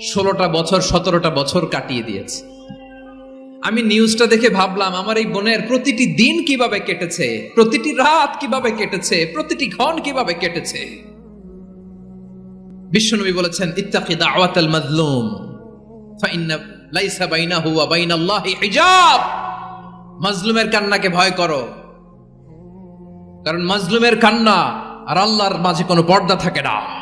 ষোলোটা বছর, সতেরোটা বছর কাটিয়ে দিয়েছে। আমি নিউজটা দেখে ভাবলাম, আমার এই বোনের প্রতিটি দিন কীভাবে কেটেছে? প্রতিটি রাত কীভাবে কেটেছে? প্রতিটি ক্ষণ কীভাবে কেটেছে? বিশ্বনবী বলেছেন, ইত্তাকি দাওয়াতাল মাজলুম, ফাইন্না লাইসা বাইনাহু ওয়া বাইনাল্লাহি হিজাব। মাজলুমের কান্নাকে ভয় করো। কারণ মাজলুমের কান্না আর আল্লাহর মাঝে কোনো পর্দা থাকে না।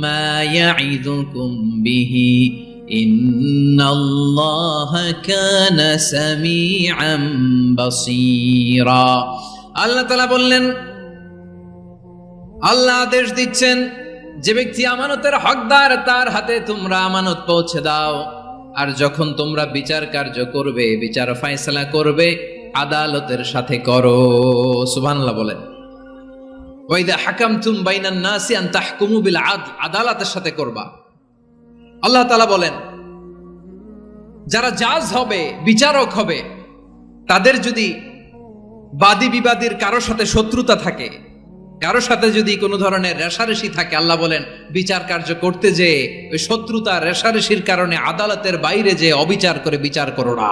ما يعظكم به إن الله كان سميعا بصيرا আল্লাহ তালা বললেন আল্লাহ আদেশ দিচ্ছেন যে ব্যক্তি আমানতের হকদার তার হাতে তোমরা আমানত পৌঁছে দাও আর যখন তোমরা বিচার কার্য করবে বিচার ফাইসলা করবে আদালতের সাথে করো সুবহানাল্লাহ বলেন ওয়াইদা হাকাম তুম বাইনান নাসি আন তাহকুমু বিল আদ, আদালতের সাথে করবা। আল্লাহ তালা বলেন, যারা জাজ হবে, বিচারক হবে, তাদের যদি বাদী বিবাদীর কারও সাথে শত্রুতা থাকে, কারও সাথে যদি কোনো ধরনের রেশারেশি থাকে, আল্লাহ বলেন, বিচার কার্য করতে যে ওই শত্রুতা রেশারেশির কারণে আদালতের বাইরে যে অবিচার করে বিচার করো না।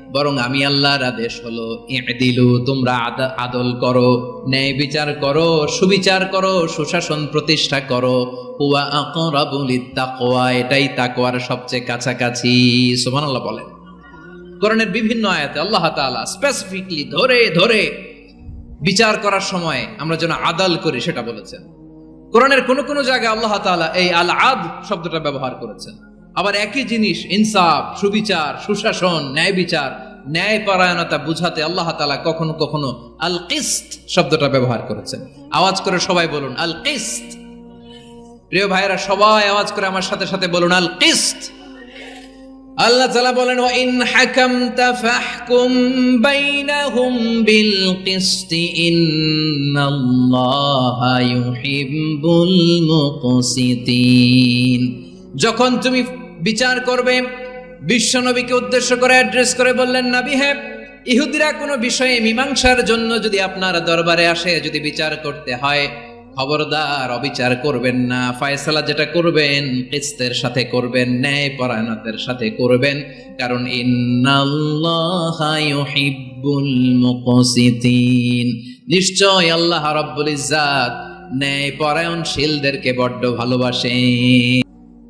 বরং আমি আল্লাহর আদেশ হলো দিলু তোমরা আদল করো, ন্যায় বিচার করো, সুবিচার করো, সুশাসন প্রতিষ্ঠা করো। এটাই তাকওয়ার সবচেয়ে কাছাকাছি। সুবহানাল্লাহ বলেন। কোরআনের বিভিন্ন আয়াতে আল্লাহ তাআলা স্পেসিফিকলি ধরে ধরে বিচার করার সময় আমরা যেন আদাল করি, সেটা বলেছেন। কোরআনের কোন কোন জায়গায় আল্লাহ তাআলা এই আল আদ শব্দটা ব্যবহার করেছেন। আবার একই জিনিস, ইনসাফ, সুবিচার, সুশাসন, ন্যায় বিচার ন্যায় পরায়ণতা বুঝাতে আল্লাহ তালা কখনো কখনো আল কিস্ত শব্দটা ব্যবহার করেছেন। আওয়াজ করে সবাই বলুন, আল কিস্ত। প্রিয় ভাইয়েরা, সবাই আওয়াজ করে আমার সাথে সাথে বলুন, আল কিস্ত। আল্লাহ বলেন, ওয়া ইন হাকামতা ফাহকুম বাইনাহুম বিল কিসত, ইন্নাল্লাহা ইউহিব্বুল মুকসিতিন। যখন তুমি বিচার করবে। বিশ্বনবীকে উদ্দেশ্য করে অ্যাড্রেস করে বললেন, নাবি হ্যাঁ ইহুদিরা কোনো বিষয়ে মীমাংসার জন্য যদি আপনার দরবারে আসে, যদি বিচার করতে হয়, খবরদার অবিচার করবেন না। ফায়সালা যেটা করবেন, কিস্তের সাথে করবেন, ন্যায় পরায়ণতের সাথে করবেন। কারণ নিশ্চয় আল্লাহ রাব্বুল ইজ্জাত ন্যায় পরায়ণশীলদেরকে বড্ড ভালোবাসেন।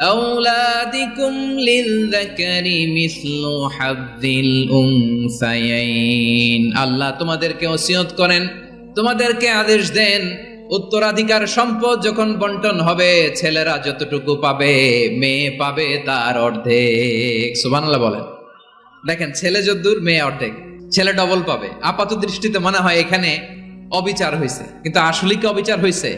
أولادكم للذكر مثل حظ الأنثيين আল্লাহ তোমাদেরকে ওসিয়ত করেন তোমাদেরকে আদেশ দেন উত্তরাধিকার সম্পদ যখন বন্টন হবে ছেলেরা যতটুকু পাবে মেয়ে পাবে তার অর্ধেক সুবহানাল্লাহ বলেন দেখেন ছেলে যদ্দূর মেয়ে অর্ধেক ছেলে ডবল পাবে আপাত দৃষ্টিতে মনে হয় এখানে অবিচার হয়েছে কিন্তু আসলে কি অবিচার হয়েছে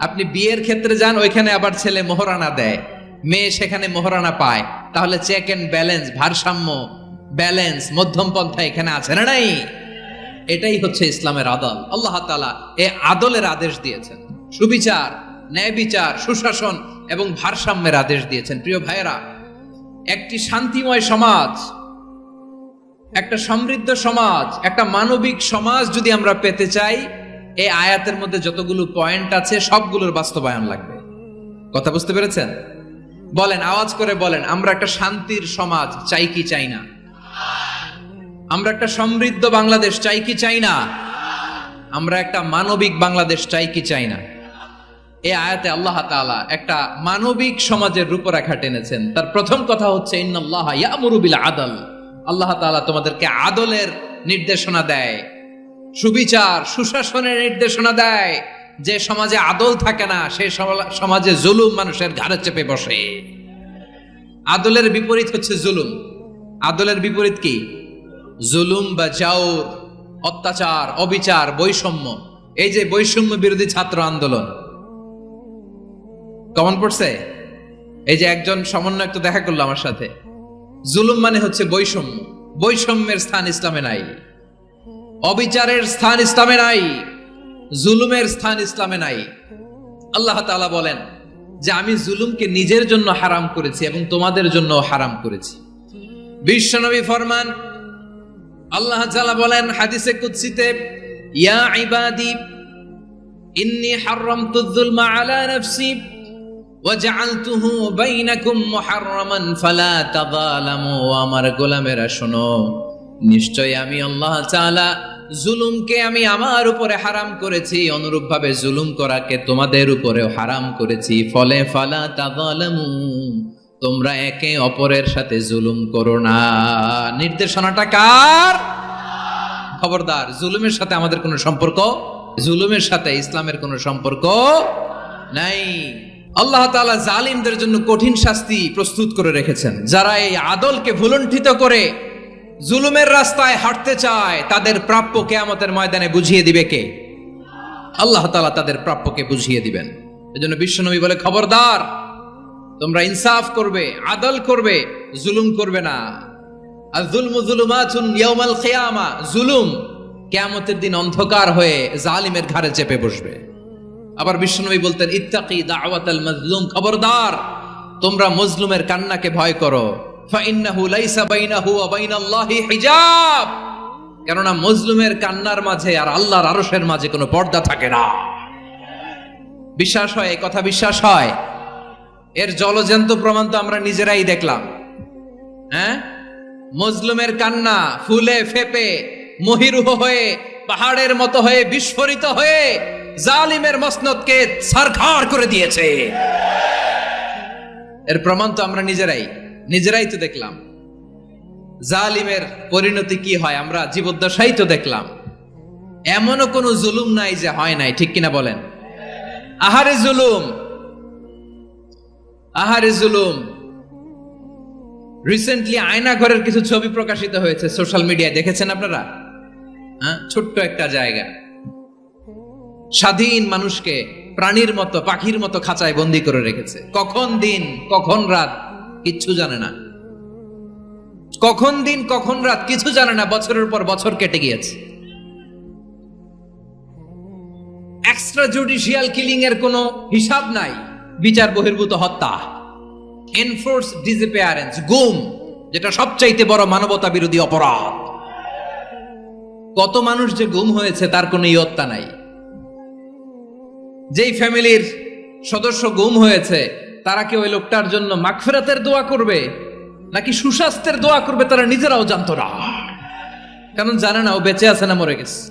আপনি বিয়ের ক্ষেত্রে যান ওইখানে আবার ছেলে মোহরানা দেয় মেয়ে সেখানে মোহরানা পায়। তাহলে চেক এন্ড ব্যালেন্স ভারসাম্য ব্যালেন্স মধ্যম পন্থা এখানে আছে না নাই? এটাই হচ্ছে ইসলামের আদল। আল্লাহ তালা এ আদলের আদেশ দিয়েছেন। সুবিচার ন্যায় বিচার সুশাসন এবং ভারসাম্যের আদেশ দিয়েছেন। প্রিয় ভাইয়েরা, একটি শান্তিময় সমাজ, একটা সমৃদ্ধ সমাজ, একটা মানবিক সমাজ যদি আমরা পেতে চাই এই আয়াতের মধ্যে যতগুলো পয়েন্ট আছে, সবগুলোর বাস্তবায়ন লাগবে। কথা বুঝতে পেরেছেন? বলেন, আওয়াজ করে বলেন, আমরা একটা শান্তির সমাজ, চাই কি চাই না? আমরা একটা সমৃদ্ধ বাংলাদেশ, চাই কি চাই না? আমরা একটা মানবিক বাংলাদেশ, চাই কি চাই না? এ আয়াতে আল্লাহ তাআলা একটা মানবিক সমাজের রূপরেখা টেনেছেন তার প্রথম কথা হচ্ছে আদল। আল্লাহ তাআলা তোমাদেরকে আদলের নির্দেশনা দেয়, সুবিচার, সুশাসনের নির্দেশনা দেয়। যে সমাজে আদল থাকে না, সে সমাজে জুলুম মানুষের ঘাড়ে চেপে বসে। আদলের বিপরীত হচ্ছে জুলুম। আদলের বিপরীত কি? জুলুম বা জাউর, অত্যাচার, অবিচার, বৈষম্য। এই যে বৈষম্য বিরোধী ছাত্র আন্দোলন। কমন পড়ছে? এই যে একজন সমন্বয়ক একটু দেখা করল আমার সাথে। জুলুম মানে হচ্ছে বৈষম্য। বৈষম্যের স্থান ইসলামে নাই। অবিচারের স্থান ইসলামে নাই। জুলুমের স্থান ইসলামে নাই। আল্লাহ তালা বলেন যে আমি জুলুমকে নিজের জন্য হারাম করেছি এবং তোমাদের জন্য হারাম করেছি। বিশ্বনবী ফরমান, আল্লাহ তালা বলেন হাদিসে কুৎসিতে ইয়া ইবাদি, ইন্নি হাররম তুদ্দুল মা আলা নাফসি ওয়াজআলতুহু বাইনাকুম মুহাররামান ফালা তাযালামু। আমার গোলামেরা, শোনো নিশ্চয় আমি আল্লাহ তাআলা জুলুমকে আমি আমার উপরে হারাম করেছি, অনুরূপভাবে জুলুম করাকে তোমাদের উপরেও হারাম করেছি। ফলে ফালা তাযালামু, তোমরা একে অপরের সাথে জুলুম করো না। নির্দেশনাটা কার? খবরদার, জুলুমের সাথে আমাদের কোনো সম্পর্ক? জুলুমের সাথে ইসলামের কোনো সম্পর্ক নাই। আল্লাহ তাআলা জালিমদের জন্য কঠিন শাস্তি প্রস্তুত করে রেখেছেন। যারা এই আদলকে ভুলণ্ঠিত করে জুলুমের রাস্তায় হাঁটতে চায়, তাদের প্রাপ্য কেয়ামতের ময়দানে বুঝিয়ে দিবে কে? আল্লাহ তালা তাদের প্রাপ্যকে বুঝিয়ে দিবেন। এজন্য বিশ্বনবী বলে, খবরদার, তোমরা ইনসাফ করবে, আদল করবে, জুলুম করবে না। আর জুলমু জুলুমাতুন ইয়াউমাল কিয়ামা, জুলুম কিয়ামতের দিন অন্ধকার হয়ে জালিমের ঘাড়ে চেপে বসবে। আবার বিশ্বনবী বলতেন, ইত্তাকি দাওয়াতাল মাজলুম, খবরদার, তোমরা মজলুমের কান্নাকে ভয় করো ফাইন্নাহু লাইসা বাইনাহু ওয়া বাইনাল্লাহি হিজাব। কেননা মজলুমের কান্নার মাঝে আর আল্লাহর আরশের মাঝে কোনো পর্দা থাকে না। বিশ্বাস হয়, এই কথা বিশ্বাস হয়? এর জলজন্ত প্রমাণ তো আমরা নিজেরাই দেখলাম। হ্যাঁ? মজলুমের কান্না ফুলে ফেপে, মহিরুহ হয়ে, পাহাড়ের মতো হয়ে, বিস্ফোরিত হয়ে, জালিমের মসনদকে সারখার করে দিয়েছে। এর প্রমাণ তো আমরা নিজেরাই। নিজেরাই তো দেখলাম। জালিমের পরিণতি কি হয় আমরা জীবদ্দশাই তো দেখলাম। এমনও কোনো জুলুম নাই যে হয় নাই, ঠিক কিনা বলেন? আহারে জুলুম! আহারে জুলুম! রিসেন্টলি আয়না ঘরের কিছু ছবি প্রকাশিত হয়েছে সোশ্যাল মিডিয়ায় দেখেছেন আপনারা? হ্যাঁ ছোট্ট একটা জায়গা। স্বাধীন মানুষকে প্রাণীর মতো, পাখির মতো খাঁচায় বন্দি করে রেখেছে। কখন দিন, কখন রাত? কিচ্ছু জানে না। কখন দিন, কখন রাত কিছু জানে না, বছরের পর বছর কেটে গিয়েছে। এক্সট্রা জুডিশিয়াল কিলিং এর কোনো হিসাব নাই, বিচার বহির্ভূত হত্যা। এনফোর্স ডিসঅ্যাপিয়ারেন্স গুম, যেটা সবচাইতে বড় মানবতা বিরোধী অপরাধ। কত মানুষ যে গুম হয়েছে, তার কোনো ইয়ত্তা নাই। যেই ফ্যামিলির সদস্য গুম হয়েছে তারা কি ওই লোকটার জন্য মাগফেরাতের দোয়া করবে? নাকি সুস্বাস্থ্যের দোয়া করবে তারা নিজেরাও জানতো না? কারণ জানে না, ও বেঁচে আছে না মরে গেছে।